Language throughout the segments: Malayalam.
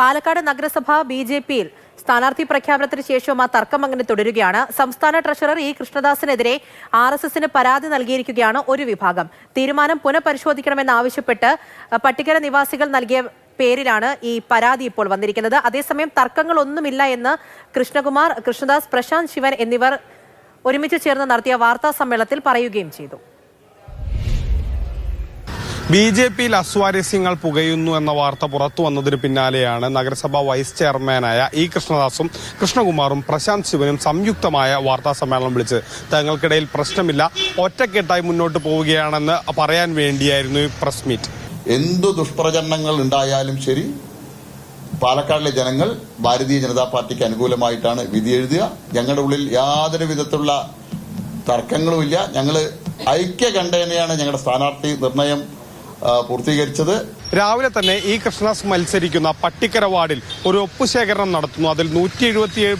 പാലക്കാട് നഗരസഭ ബി ജെ പിയിൽ സ്ഥാനാർത്ഥി പ്രഖ്യാപനത്തിന് ശേഷവും ആ തർക്കം അങ്ങനെ തുടരുകയാണ്. സംസ്ഥാന ട്രഷറർ ഇ കൃഷ്ണദാസിനെതിരെ ആർ എസ് എസിന് പരാതി നൽകിയിരിക്കുകയാണ് ഒരു വിഭാഗം. തീരുമാനം പുനഃപരിശോധിക്കണമെന്നാവശ്യപ്പെട്ട് പട്ടികര നിവാസികൾ നൽകിയ പേരിലാണ് ഈ പരാതി ഇപ്പോൾ വന്നിരിക്കുന്നത്. അതേസമയം തർക്കങ്ങളൊന്നുമില്ല എന്ന് കൃഷ്ണകുമാർ കൃഷ്ണദാസ് പ്രശാന്ത് ശിവൻ എന്നിവർ ഒരുമിച്ച് ചേർന്ന് നടത്തിയ വാർത്താ സമ്മേളനത്തിൽ പറയുകയും ചെയ്തു. ബി ജെ പിയിൽ അസ്വാരസ്യങ്ങൾ പുകയുന്നു എന്ന വാർത്ത പുറത്തു വന്നതിന് പിന്നാലെയാണ് നഗരസഭാ വൈസ് ചെയർമാനായ ഇ കൃഷ്ണദാസും കൃഷ്ണകുമാറും പ്രശാന്ത് ശിവനും സംയുക്തമായ വാർത്താ സമ്മേളനം വിളിച്ച് തങ്ങൾക്കിടയിൽ പ്രശ്നമില്ല. ഒറ്റക്കെട്ടായി മുന്നോട്ട് പോവുകയാണെന്ന് പറയാൻ വേണ്ടിയായിരുന്നു ഈ പ്രസ് മീറ്റ്. എന്തു ദുഷ്പ്രചരണങ്ങൾ ഉണ്ടായാലും ശരി പാലക്കാടിലെ ജനങ്ങൾ ഭാരതീയ ജനതാ പാർട്ടിക്ക് അനുകൂലമായിട്ടാണ് വിധി എഴുതുക. ഞങ്ങളുടെ ഉള്ളിൽ യാതൊരു വിധത്തിലുള്ള തർക്കങ്ങളുമില്ല ഞങ്ങൾ ഐക്യകണ്ഠേനയാണ് ഞങ്ങളുടെ സ്ഥാനാർത്ഥി നിർണയം പൂർത്തീകരിച്ചത്. രാവിലെ തന്നെ ഈ കൃഷ്ണദാസ് മത്സരിക്കുന്ന പട്ടിക്കര വാർഡിൽ ഒരു ഒപ്പുശേഖരണം നടത്തുന്നു. അതിൽ നൂറ്റി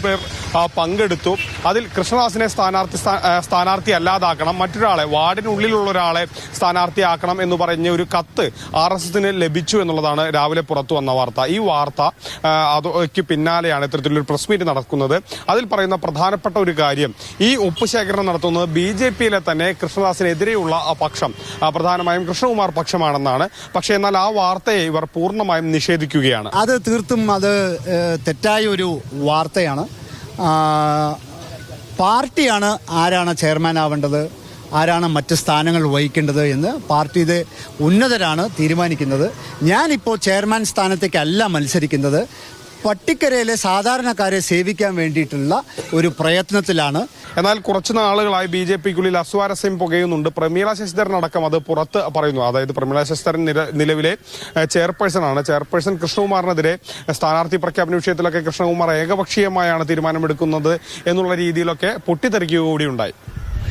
പേർ പങ്കെടുത്തു. അതിൽ കൃഷ്ണദാസിനെ സ്ഥാനാർത്ഥി സ്ഥാനാർത്ഥി അല്ലാതാക്കണം മറ്റൊരാളെ വാർഡിനുള്ളിലുള്ള ഒരാളെ സ്ഥാനാർത്ഥിയാക്കണം എന്ന് പറഞ്ഞ ഒരു കത്ത് ആർ എസ് എസിന് ലഭിച്ചു എന്നുള്ളതാണ് രാവിലെ പുറത്തു വന്ന വാർത്ത. ഈ വാർത്ത അതൊക്കെ പിന്നാലെയാണ് ഇത്തരത്തിലൊരു പ്രസ് മീറ്റ് നടക്കുന്നത്. അതിൽ പറയുന്ന പ്രധാനപ്പെട്ട ഒരു കാര്യം ഈ ഒപ്പുശേഖരണം നടത്തുന്നത് ബി ജെ പിയിലെ തന്നെ കൃഷ്ണദാസിനെതിരെയുള്ള പക്ഷം. പ്രധാനമായും കൃഷ്ണകുമാർ പക്ഷമാണെന്നാണ്. പക്ഷേ എന്നാൽ ആ വാർത്തയെ ഇവർ പൂർണമായും നിഷേധിക്കുകയാണ്. അത് തീർത്തും അത് തെറ്റായ ഒരു വാർത്തയാണ്. പാർട്ടിയാണ് ആരാണ് ചെയർമാൻ ആവേണ്ടത്? ആരാണ് മറ്റ് സ്ഥാനങ്ങൾ വഹിക്കേണ്ടത് എന്ന് പാർട്ടിയുടെ ഉന്നതരാണ് തീരുമാനിക്കുന്നത്. ഞാനിപ്പോൾ ചെയർമാൻ സ്ഥാനത്തേക്കല്ല മത്സരിക്കുന്നത്. പട്ടിക്കരയിലെ സാധാരണക്കാരെ സേവിക്കാൻ വേണ്ടിയിട്ടുള്ള ഒരു പ്രയത്നത്തിലാണ്. എന്നാൽ കുറച്ച് നാളുകളായി ബി ജെ പിക്കുള്ളിൽ അസ്വാരസ്യം പുകയുന്നുണ്ട്. പ്രമീള ശശിധരൻ അടക്കം അത് പുറത്ത് പറയുന്നു. അതായത് പ്രമീള ശശിധരൻ നിലവിലെ ചെയർപേഴ്സൺ ആണ്. ചെയർപേഴ്സൺ കൃഷ്ണകുമാറിനെതിരെ സ്ഥാനാർത്ഥി പ്രഖ്യാപന വിഷയത്തിലൊക്കെ കൃഷ്ണകുമാർ ഏകപക്ഷീയമായാണ് തീരുമാനമെടുക്കുന്നത് എന്നുള്ള രീതിയിലൊക്കെ പൊട്ടിത്തെറിക്കുക കൂടി ഉണ്ടായി.